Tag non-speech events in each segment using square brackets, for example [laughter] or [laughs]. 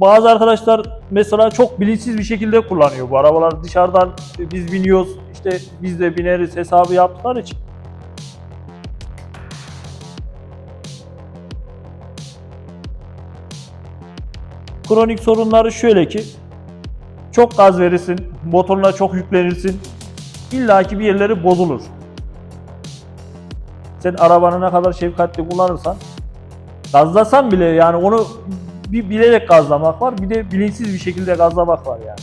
Bazı arkadaşlar mesela çok bilinçsiz bir şekilde kullanıyor bu arabalar. Dışarıdan biz biniyoruz, işte biz de bineriz hesabı yaptıkları için. Kronik sorunları şöyle ki, çok gaz verirsin, motoruna çok yüklenirsin, illaki bir yerleri bozulur. Sen arabanı ne kadar şefkatli kullanırsan, gazlasan bile yani onu bir bilerek gazlamak var, bir de bilinçsiz bir şekilde gazlamak var yani.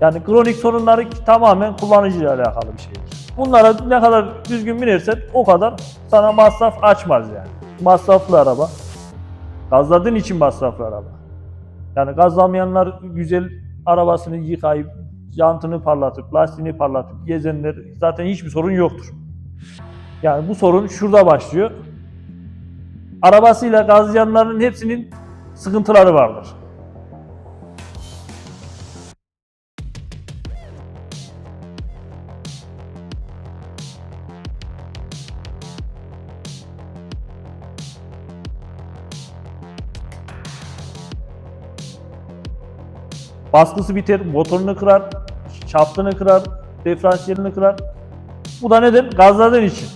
Yani kronik sorunları tamamen kullanıcıyla alakalı bir şeydir. Bunlara ne kadar düzgün binersen o kadar sana masraf açmaz yani. Masraflı araba. Gazladığın için masraflı araba. Yani gazlamayanlar güzel arabasını yıkayıp, jantını parlatıp, lastiğini parlatıp gezenler zaten hiçbir sorun yoktur. Yani bu sorun şurada başlıyor. Arabasıyla gazlayanların hepsinin sıkıntıları vardır. Baskısı biter, motorunu kırar, şaftını kırar, diferansiyelini kırar. Bu da neden? Gazladığın için.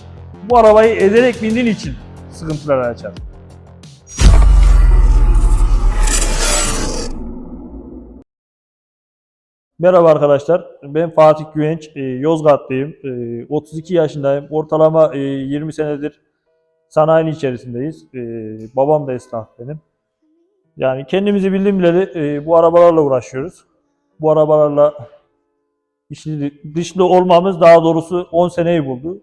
Bu arabayı ederek bindiğin için sıkıntılar açar. Merhaba arkadaşlar. Ben Fatih Güvenç. e, Yozgatlıyım. E, 32 yaşındayım. Ortalama e, 20 senedir sanayinin içerisindeyiz. E, Babam da esnaf benim. Yani kendimizi bildiğim bileli e, bu arabalarla uğraşıyoruz. Bu arabalarla içli dışlı olmamız daha doğrusu 10 seneyi buldu.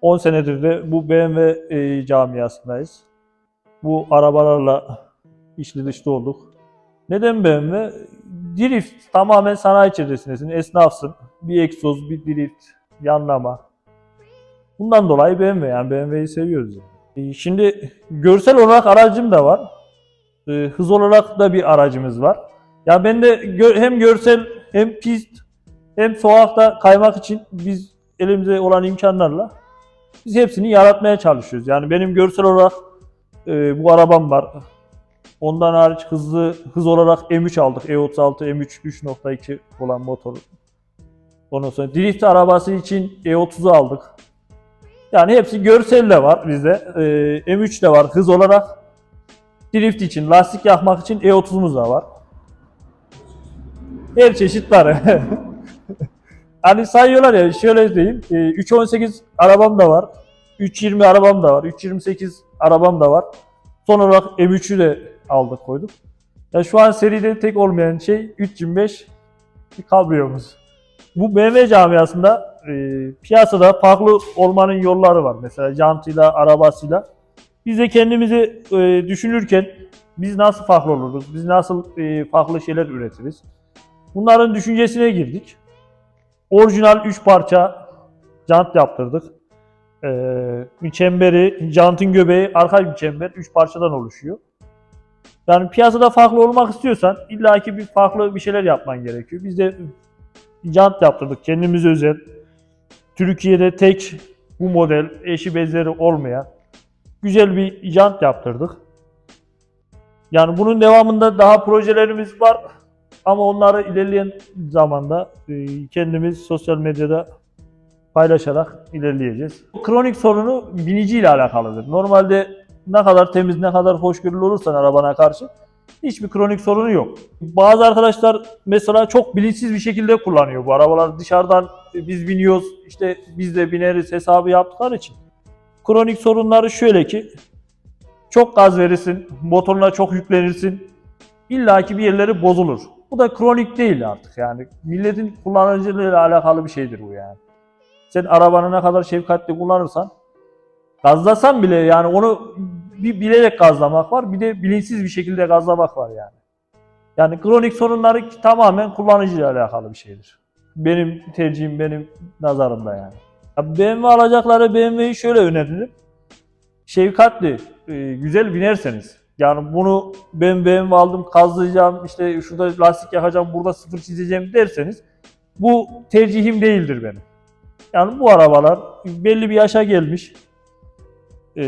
10 senedir de bu BMW e, camiasındayız. Bu arabalarla içli dışlı olduk. Neden BMW? Drift tamamen sanayi içerisindesin, esnafsın. Bir egzoz, bir drift, yanlama. Bundan dolayı BMW yani BMW'yi seviyoruz. Yani. E, Şimdi görsel olarak aracım da var. E, hız olarak da bir aracımız var. Ya ben de hem görsel hem pist hem sokakta kaymak için biz elimize olan imkanlarla biz hepsini yaratmaya çalışıyoruz. Yani benim görsel olarak e, bu arabam var. Ondan hariç hızlı hız olarak M3 aldık. E36 M3 3.2 olan motor. Ondan sonra drift arabası için E30'u aldık. Yani hepsi görsel de var bizde. E, M3 de var hız olarak. Drift için, lastik yakmak için E30'umuz da var. Her çeşit var. [laughs] hani sayıyorlar ya şöyle diyeyim. e, 318 arabam da var. 320 arabam da var. 328 arabam da var. Son olarak M3'ü de aldık koyduk. Ya şu an seride tek olmayan şey 325 bir kabriyomuz. Bu BMW camiasında e, piyasada farklı olmanın yolları var. Mesela jantıyla, arabasıyla. Biz de kendimizi e, düşünürken biz nasıl farklı oluruz? Biz nasıl e, farklı şeyler üretiriz? Bunların düşüncesine girdik. Orijinal 3 parça jant yaptırdık. Ee, çemberi, jantın göbeği, arka bir çember 3 parçadan oluşuyor. Yani piyasada farklı olmak istiyorsan illaki bir farklı bir şeyler yapman gerekiyor. Biz de jant yaptırdık kendimize özel. Türkiye'de tek bu model eşi benzeri olmayan güzel bir jant yaptırdık. Yani bunun devamında daha projelerimiz var ama onları ilerleyen zamanda e, kendimiz sosyal medyada paylaşarak ilerleyeceğiz. Kronik sorunu biniciyle alakalıdır. Normalde ne kadar temiz, ne kadar hoşgörülü olursan arabana karşı hiçbir kronik sorunu yok. Bazı arkadaşlar mesela çok bilinçsiz bir şekilde kullanıyor bu arabalar. Dışarıdan biz biniyoruz, işte biz de bineriz hesabı yaptıkları için. Kronik sorunları şöyle ki, çok gaz verirsin, motoruna çok yüklenirsin, illaki bir yerleri bozulur. Bu da kronik değil artık yani. Milletin kullanıcılığıyla alakalı bir şeydir bu yani. Sen arabanı ne kadar şefkatli kullanırsan, gazlasan bile yani onu bir bilerek gazlamak var, bir de bilinçsiz bir şekilde gazlamak var yani. Yani kronik sorunları tamamen kullanıcıyla alakalı bir şeydir. Benim tercihim, benim nazarımda yani. Ya BMW alacakları BMW'yi şöyle öneririm. Şefkatli, e, güzel binerseniz. Yani bunu ben BMW aldım, kazlayacağım, işte şurada lastik yakacağım, burada sıfır çizeceğim derseniz bu tercihim değildir benim. Yani bu arabalar belli bir yaşa gelmiş. E,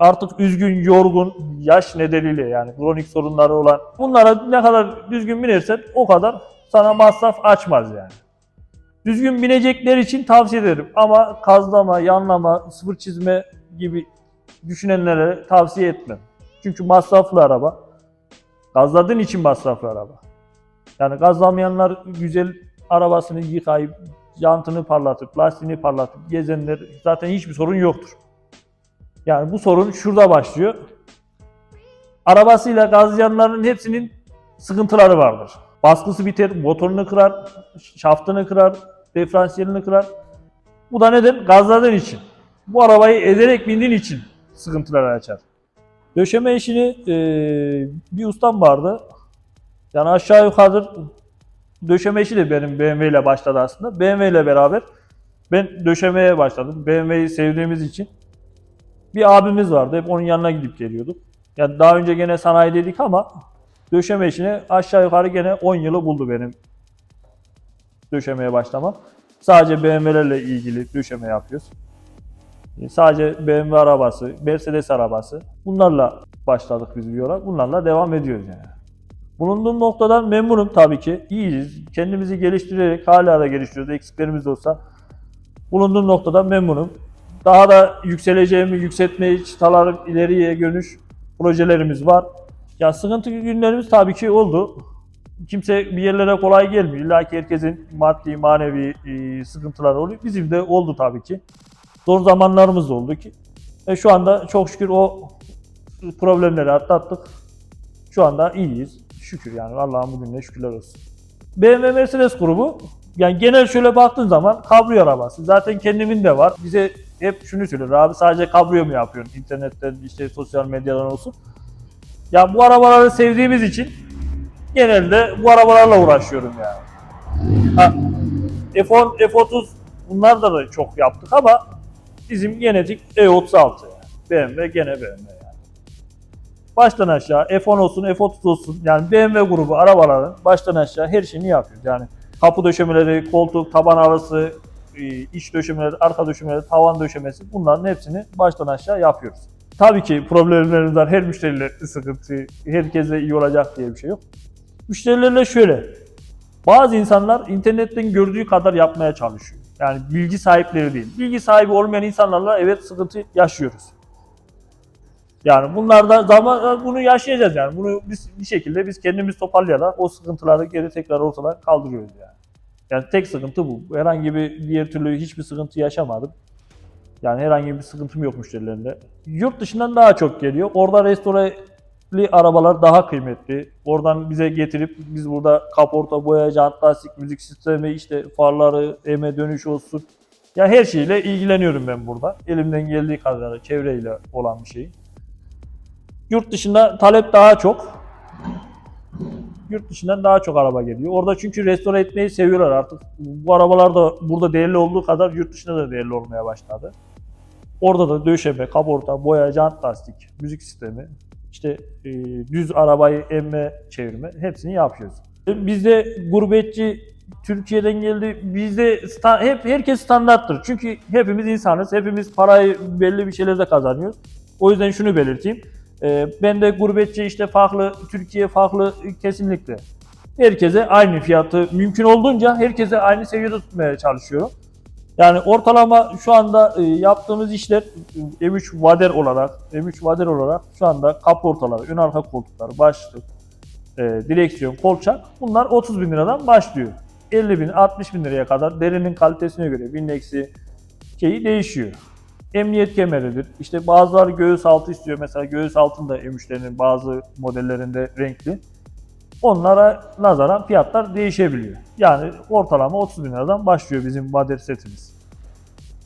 artık üzgün, yorgun, yaş nedeniyle yani kronik sorunları olan bunlara ne kadar düzgün binersen o kadar sana masraf açmaz yani. Düzgün binecekler için tavsiye ederim ama kazlama, yanlama, sıfır çizme gibi düşünenlere tavsiye etmem. Çünkü masraflı araba. Gazladığın için masraflı araba. Yani gazlamayanlar güzel arabasını yıkayıp, jantını parlatıp, lastiğini parlatıp gezenler zaten hiçbir sorun yoktur. Yani bu sorun şurada başlıyor. Arabasıyla gazlayanların hepsinin sıkıntıları vardır. Baskısı biter, motorunu kırar, şaftını kırar, diferansiyelini kırar. Bu da neden? Gazladığın için. Bu arabayı ezerek bindiğin için sıkıntılar açar. Döşeme işini eee, bir ustam vardı. Yani aşağı yukarı döşeme işi de benim BMW ile başladı aslında. BMW ile beraber ben döşemeye başladım. BMW'yi sevdiğimiz için. Bir abimiz vardı. Hep onun yanına gidip geliyorduk. Yani daha önce gene sanayideydik ama döşeme işine aşağı yukarı gene 10 yılı buldu benim döşemeye başlamam. Sadece BMW'lerle ilgili döşeme yapıyoruz. E, Sadece BMW arabası, Mercedes arabası bunlarla başladık biz bu yola. Bunlarla devam ediyoruz yani. Bulunduğum noktadan memnunum tabii ki. İyiyiz. Kendimizi geliştirerek hala da geliştiriyoruz. Eksiklerimiz de olsa. Bulunduğum noktadan memnunum. Daha da yükseleceğimi, yükseltmeyi, çıtalarım ileriye dönüş projelerimiz var. Ya sıkıntı günlerimiz tabii ki oldu. Kimse bir yerlere kolay gelmiyor. İlla ki herkesin maddi, manevi e, sıkıntıları oluyor. Bizim de oldu tabii ki. Zor zamanlarımız da oldu ki. Ve şu anda çok şükür o problemleri atlattık. Şu anda iyiyiz. Şükür yani Allah'ın bugününe şükürler olsun. BMW Mercedes grubu yani genel şöyle baktığın zaman kabrio arabası. Zaten kendimin de var. Bize hep şunu söylüyor abi sadece kabrio mu yapıyorsun? İnternetten işte sosyal medyadan olsun. Ya bu arabaları sevdiğimiz için genelde bu arabalarla uğraşıyorum yani. Ha, F10, F30 bunlar da, da çok yaptık ama bizim genetik E36 yani. BMW gene BMW yani. Baştan aşağı F10 olsun, F30 olsun yani BMW grubu arabaların baştan aşağı her şeyini yapıyoruz. Yani kapı döşemeleri, koltuk, taban arası, iç döşemeleri, arka döşemeleri, tavan döşemesi bunların hepsini baştan aşağı yapıyoruz. Tabii ki problemlerimiz var. Her müşteriyle sıkıntı, herkese iyi olacak diye bir şey yok. Müşterilerle şöyle. Bazı insanlar internetten gördüğü kadar yapmaya çalışıyor. Yani bilgi sahipleri değil. Bilgi sahibi olmayan insanlarla evet sıkıntı yaşıyoruz. Yani bunlarda zaman bunu yaşayacağız yani. Bunu biz bir şekilde biz kendimiz toparlayarak o sıkıntıları geri tekrar ortadan kaldırıyoruz yani. Yani tek sıkıntı bu. Herhangi bir diğer türlü hiçbir sıkıntı yaşamadım. Yani herhangi bir sıkıntım yok müşterilerinde. Yurt dışından daha çok geliyor. Orada restoreli arabalar daha kıymetli. Oradan bize getirip biz burada kaporta, boya, jant, müzik sistemi, işte farları, eme dönüş olsun. Ya her şeyle ilgileniyorum ben burada. Elimden geldiği kadar çevreyle olan bir şey. Yurt dışında talep daha çok. Yurt dışından daha çok araba geliyor. Orada çünkü restore etmeyi seviyorlar artık. Bu arabalar da burada değerli olduğu kadar yurt dışında da değerli olmaya başladı. Orada da döşeme, kaporta, boya, jant lastik, müzik sistemi, işte e, düz arabayı emme, çevirme hepsini yapıyoruz. Bizde gurbetçi Türkiye'den geldi. Bizde hep herkes standarttır. Çünkü hepimiz insanız. Hepimiz parayı belli bir şeylerde kazanıyoruz. O yüzden şunu belirteyim. E, ben de gurbetçi işte farklı, Türkiye farklı kesinlikle. Herkese aynı fiyatı mümkün olduğunca herkese aynı seviyede tutmaya çalışıyorum. Yani ortalama şu anda e, yaptığımız işler e, M3 Vader olarak, M3 Vader olarak şu anda kaportalar, ön arka koltuklar, başlık, e, direksiyon, kolçak bunlar 30 bin liradan başlıyor. 50 bin, 60 bin liraya kadar derinin kalitesine göre bindeksi şeyi değişiyor. Emniyet kemeridir. İşte bazıları göğüs altı istiyor. Mesela göğüs altında M3'lerin bazı modellerinde renkli. Onlara nazaran fiyatlar değişebiliyor. Yani ortalama 30 bin liradan başlıyor bizim Vader setimiz.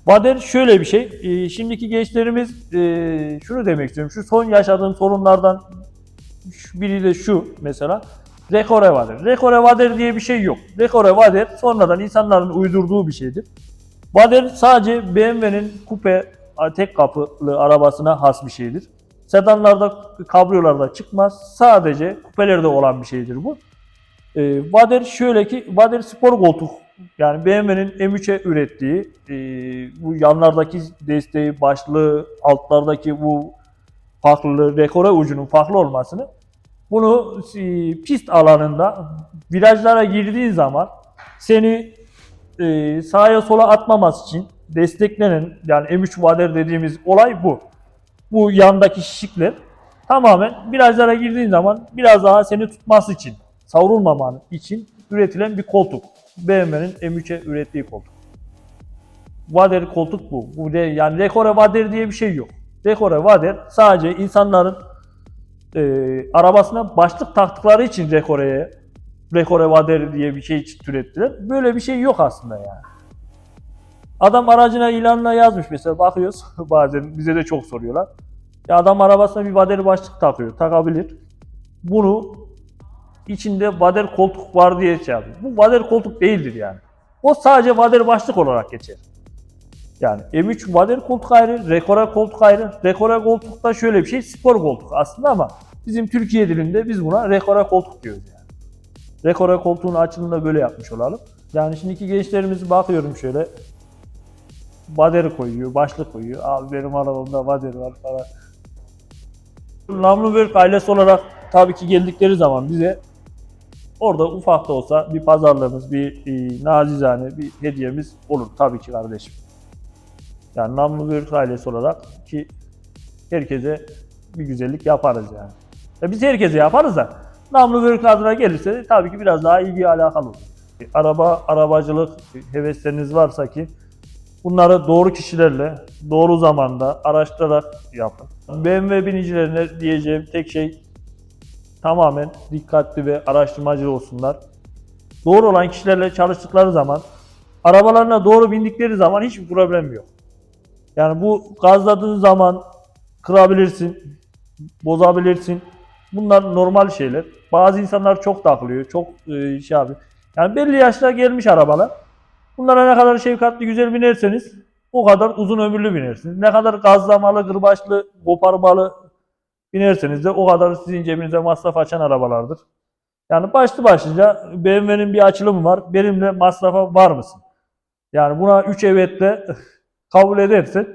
Vader şöyle bir şey. e, Şimdiki gençlerimiz e, şunu demek istiyorum. Şu son yaşadığım sorunlardan biri de şu mesela. Rekore Vader. Rekore Vader diye bir şey yok. Rekore Vader sonradan insanların uydurduğu bir şeydir. Vader sadece BMW'nin kupe tek kapılı arabasına has bir şeydir. Sedanlarda, kabriyolarda çıkmaz. Sadece kupelerde olan bir şeydir bu. E, Vader şöyle ki, Vader spor koltuk Yani BMW'nin M3'e ürettiği e, bu yanlardaki desteği, başlığı, altlardaki bu farklılığı, dekore ucunun farklı olmasını bunu e, pist alanında virajlara girdiğin zaman seni e, sağa sola atmaması için desteklenen yani M3 wader dediğimiz olay bu. Bu yandaki şişikler tamamen virajlara girdiğin zaman biraz daha seni tutması için, savrulmaman için üretilen bir koltuk. BMW'nin M3'e ürettiği koltuk. Wader koltuk bu. Bu de, yani dekore wader diye bir şey yok. Dekore wader sadece insanların e, arabasına başlık taktıkları için dekoreye dekore wader diye bir şey türettiler. Böyle bir şey yok aslında yani. Adam aracına ilanına yazmış mesela bakıyoruz [laughs] bazen bize de çok soruyorlar. Ya adam arabasına bir wader başlık takıyor. Takabilir. Bunu içinde wader koltuk var diye şey. Bu wader koltuk değildir yani. O sadece wader başlık olarak geçer. Yani M3 wader koltuk ayrı, rekore koltuk ayrı. Rekore koltuk da şöyle bir şey, spor koltuk aslında ama bizim Türkiye dilinde biz buna rekore koltuk diyoruz yani. Rekore koltuğun açılımını böyle yapmış olalım. Yani şimdiki gençlerimizi bakıyorum şöyle. Wader koyuyor, başlık koyuyor. Abi benim arabamda wader var falan. Namluberg ailesi olarak tabii ki geldikleri zaman bize orada ufak da olsa bir pazarlığımız, bir e, nazizane bir hediyemiz olur tabii ki kardeşim. Yani Namluberg ailesi olarak ki herkese bir güzellik yaparız yani. E biz herkese yaparız da Namluberg adına gelirse tabii ki biraz daha ilgi alakalı olur. Araba, arabacılık hevesleriniz varsa ki bunları doğru kişilerle, doğru zamanda araştırarak yapın. BMW binicilerine diyeceğim tek şey tamamen dikkatli ve araştırmacı olsunlar. Doğru olan kişilerle çalıştıkları zaman, arabalarına doğru bindikleri zaman hiçbir problem yok. Yani bu gazladığın zaman kırabilirsin, bozabilirsin. Bunlar normal şeyler. Bazı insanlar çok takılıyor, çok e, şey abi. Yani belli yaşta gelmiş arabalar. Bunlara ne kadar şefkatli güzel binerseniz o kadar uzun ömürlü binersiniz. Ne kadar gazlamalı, gırbaçlı, koparmalı binerseniz de o kadar sizin cebinize masraf açan arabalardır. Yani başlı başlıca BMW'nin bir açılımı var. Benimle masrafa var mısın? Yani buna 3 evetle [laughs] kabul edersen